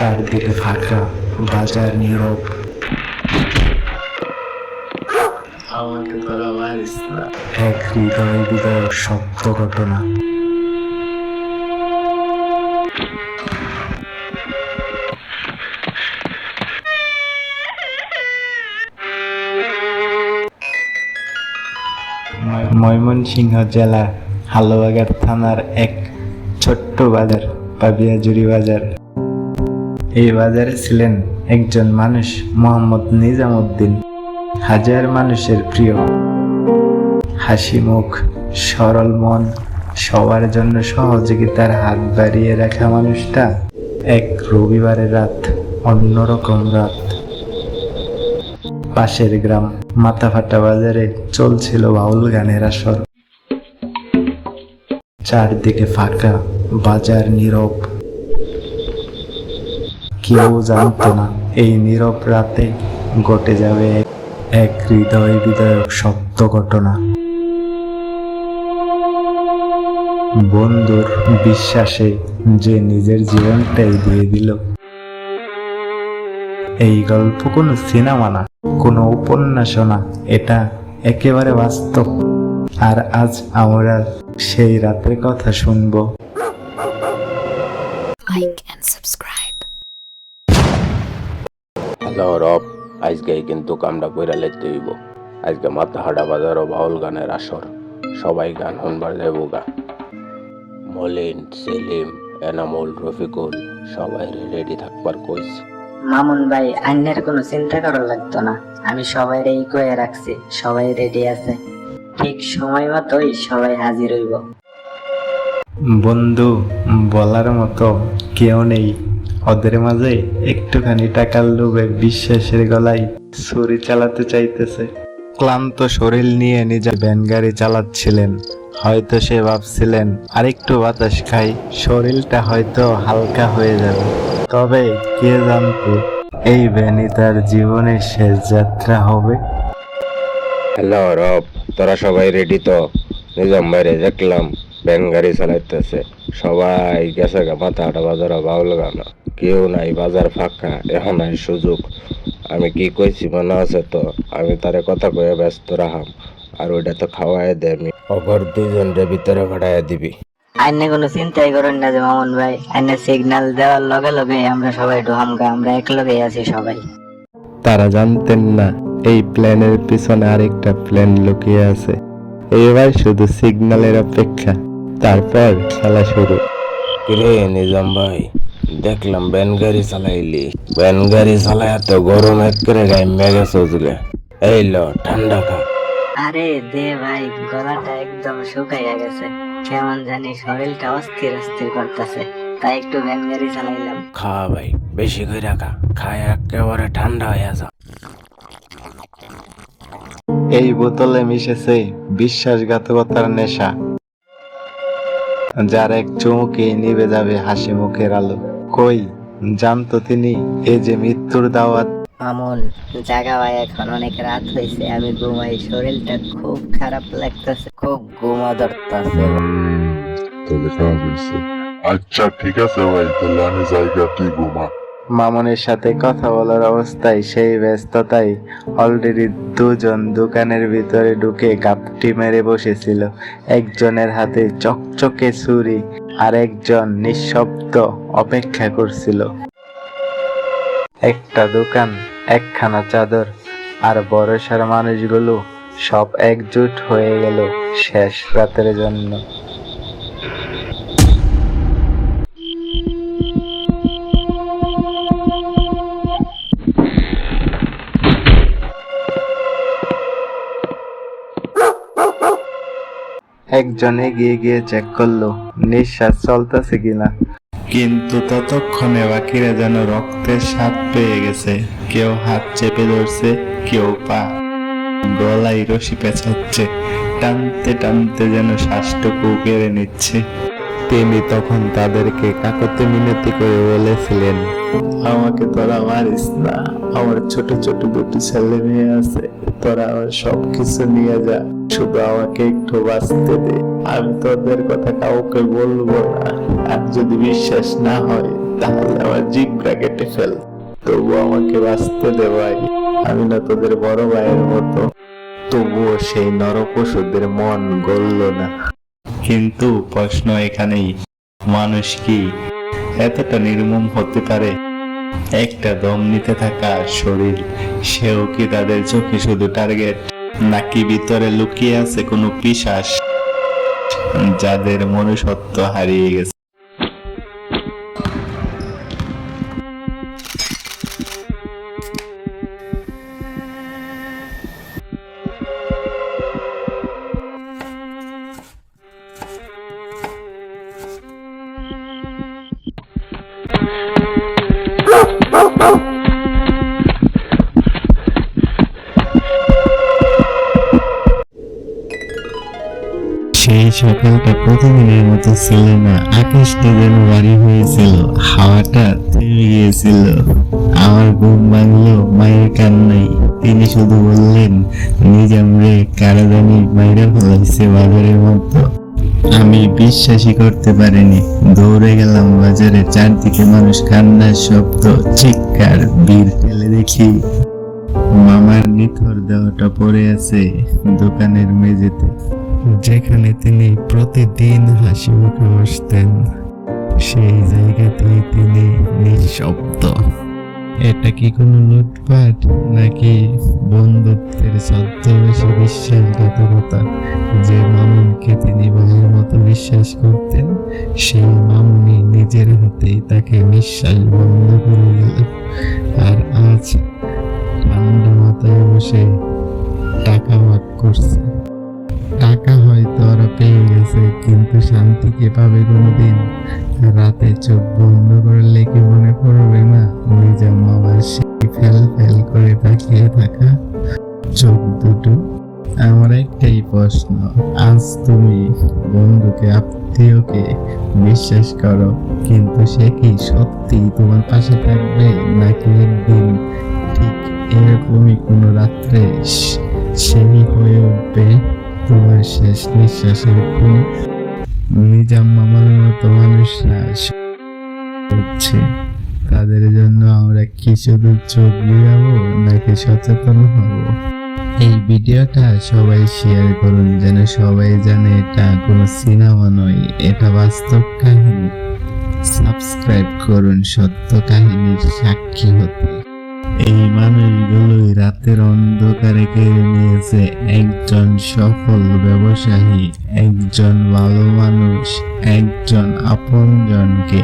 চারদিকে ফাঁকা, বাজার নীরব। এক হৃদয় হৃদয় সত্য ঘটনা। ময়- ময়মনসিংহ জেলা, হালুয়াঘাট থানার এক ছোট্ট বাজার পাবিয়াজুরি বাজার। এই বাজারে ছিলেন একজন মানুষ, মোহাম্মদ নিজামুদ্দিন। হাজার মানুষের প্রিয়। হাসি মুখ, সরল মন, সবার জন্য সহযোগিতার হাত বাড়িয়ে রাখা মানুষটা এক রবিবারের রাত, অন্যরকম রাত। পাশের গ্রাম, মাথাফাটা বাজারে চলছিল বাউল গানের আসর। চারদিকে ফাঁকা, বাজার নীরব। কেউ জানতো না। এই নীরব রাতে ঘটে যাবে এক- হৃদয় বিদায়ক সত্য ঘটনা। বন্ধুর বিশ্বাসে যে নিজের জীবনটাই দিয়ে দিল। এই গল্প কোনো সিনেমা না, কোনো উপন্যাসও না, এটা একেবারে বাস্তব। আর আজ আমরা সেই রাতের কথা শুনব। হ্যালো রব আজকে কিন্তু কামটা কইরা লেতে হইব। আজকে মাথা হাডা বাজার ও বাউল গানের আসর। সবাই গান শুনবার যাব গা। মলিন সেলিম এনামুল রফিকুল সবাই রেডি থাকবার কইস। মামুন ভাই আন্যের কোনো চিন্তা করার লাগতো না। আমি সবাই এই কয়ে রাখছি সবাই রেডি আছে। ঠিক সময় মতোই সবাই হাজির হইব। বন্ধু বলার মতো কেউ নেই। ওদের মাঝে একটুখানি টাকার লোভে বিশ্বাসের গলায় ছুরি চালাতে চাইতেছে। ক্লান্ত শরীর নিয়ে নিজের ভ্যান গাড়ি চালাচ্ছিলেন। হয়তো সে ভাবছিলেন, আরেকটু বাতাস খাই, শরীরটা হয়তো হালকা হয়ে যাবে। তবে কে জানতো, এই ভ্যানই তার জীবনের শেষ যাত্রা হবে? হ্যালো, রব, তোরা সবাই রেডি তো? নিজাম বাইরে দেখলাম ব্যান গাড়ি চালাইতেছে। সবাই গেছে গা, মাথা হাডা বাজার, বাউল গান। কেউ নাই বাজার ফাঁকা এখন নাই সুযোগ। আমি কি কইছি মনে আছে তো? আমি তারে কথা কয়ে ব্যস্ত রাখাম আর ওইটা তো খাওয়াই দে আমি অগর দুইজন রে ভিতরে ভাড়ায় দিবি। আন্য কোনো চিন্তাই করেন না যে মামুন ভাই আন্য সিগন্যাল দেওয়ার লগে লগে আমরা সবাই ঢোহামগা আমরা এক লগে আছি সবাই। তারা জানতেন না এই প্ল্যানের পিছনে আরেকটা প্ল্যান লুকিয়ে আছে। এবার শুধু সিগন্যালের অপেক্ষা তারপর খেলা শুরু। কিরে নিজাম ভাই দেখলাম ব্যান গাড়ি চালাইলি। ব্যান গাড়ি চালাই এত গরম এক করে গায়ে মেঘে সজলে এই ল ঠান্ডা খা। আরে দে ভাই গলাটা একদম শুকাইয়া গেছে। কেমন জানি শরীরটা অস্থির অস্থির করতেছে। তাই একটু ভ্যান গাড়ি চালাইলাম। খা ভাই বেশি করে খা। খায় একেবারে ঠান্ডা হয়ে যা। এই বোতলে মিশেছে বিশ্বাসঘাতকতার নেশা। যার এক চুমুকে নিবে যাবে হাসি মুখের আলো। কই? জানতো তিনি এ যে মৃত্যুর দাওয়াত। আমল জাগা ভাই এখন অনেক রাত হয়েছে আমি ঘুমাই শরীরটা খুব খারাপ লাগতেছে খুব ঘুমা ধরতেছে। তাহলে খারাপ হয়েছে আচ্ছা ঠিক আছে ভাই তাহলে আমি জায়গা তুই ঘুমা। মামনের সাথে কথা বলার অবস্থায় সেই ব্যস্ততায় অলরেডি দুজন দোকানের ভিতরে ঢুকে গাপটি মেরে বসেছিল। একজনের হাতে চকচকে ছুরি আর একজন নিঃশব্দ অপেক্ষা করছিল। একটা দোকান, একখানা চাদর আর বড়সার মানুষগুলো সব একজুট হয়ে গেল শেষ রাতের জন্য। একজন গিয়ে গিয়ে চেক করল। নিঃশ্বাস চলতেছে কিনা। কিন্তু ততক্ষণে বাকিরা যেন রক্তের স্বাদ পেয়ে গেছে। কেউ হাত চেপে ধরছে, কেউ পা। গলায় রশি পেঁচাচ্ছে, টানতে টানতে যেন শ্বাসটুকু কেড়ে নিচ্ছে। তিনি তখন তাদেরকে কাকতে মিনতি করে বলেছিলেন, আমাকে তোরা মারিস না। আমার ছোট ছোট দুটি ছেলে মেয়ে আছে। তোরা আমার সবকিছু নিয়ে যা। শুধু আমাকে একটু বাঁচতে দে। আমি তোদের কথা কাউকে বলব না। আর যদি বিশ্বাস না হয়, তাহলে আমার জিব্রা কেটে ফেল। তবু আমাকে বাঁচতে দে ভাই। আমি না তোদের বড় ভাইয়ের মতো। তবুও সেই নরপশুদের মন গলল না। কিন্তু প্রশ্ন এখানেই, মানুষ কি এতটা নির্মম হতে পারে? একটা দম নিতে থাকা শরীর, সেও কি তাদের চোখে শুধু টার্গেট? নাকি ভিতরে লুকিয়ে আছে কোনো পিশাস যাদের মনুষ্যত্ব হারিয়ে গেছে। সেই সকালটা প্রতিদিনের মতো ছিল না। আকাশটা যেন ভারী হয়েছিল, হাওয়াটা থেমে গিয়েছিল। আমার ঘুম ভাঙলো, মায়ের কান্নাই তিনি শুধু বললেন নিজাম রে কারা জানি মাইরা ফেলাইছে বাজারের মতো আমি বিশ্বাসই করতে পারিনি। দৌড়ে গেলাম বাজারে, চারদিকে মানুষ কান্নার শব্দ, চিৎকার বীর ফেলে দেখি মামার নিথর দেহটা পড়ে আছে দোকানের মেঝেতে। যেখানে তিনি প্রতিদিন হাসি মুখে বসতেন সেই জায়গাতেই তিনি নিঃশব্দ। এটা কি কোনো লুটপাট, নাকি বন্ধুত্বের ছদ্মবেশে বিশ্বাসঘাতকতা? যে মামুনকে তিনি ভাইয়ের মতো বিশ্বাস করতেন, সেই মামুনি নিজের হাতেই তাকে নিঃশ্বাস বন্ধ করে দিল। আর আজ ঠান্ডা মাথায় বসে টাকা ভাগ করছে। টাকা হয়তো ওরা পেয়ে গেছে, কিন্তু শান্তিকে পাবে কোনোদিন? রাতে চোখ বন্ধ করলে কি মনে পড়বে না? নিজাম মামার সেই ফেল ফেল করে তাকিয়ে থাকা চোখ দুটো? আমার একটাই প্রশ্ন, আজ তুমি বন্ধুকে, আত্মীয়কে বিশ্বাস করো, কিন্তু সে কি সত্যি তোমার পাশে থাকবে নাকি একদিন ঠিক এরকমই কোনো রাত্রে সেই হয়ে উঠবে? তোমার শেষ নিঃশ্বাসের খুন নিজাম মামার মতো মানুষরা হচ্ছে। তাদের জন্য আমরা কি শুধু চোখ বুঝাবো নাকি সচেতন হব? এই ভিডিওটা সবাই শেয়ার করুন, যেন সবাই জানে এটা কোনো সিনেমা নয়, এটা বাস্তব কাহিনী। সাবস্ক্রাইব করুন সত্য কাহিনীর সাক্ষী হতে। এই মানুষগুলোই রাতের অন্ধকারে কেড়ে নিয়েছে। একজন সফল ব্যবসায়ী একজন ভালো মানুষ একজন আপনজনকে।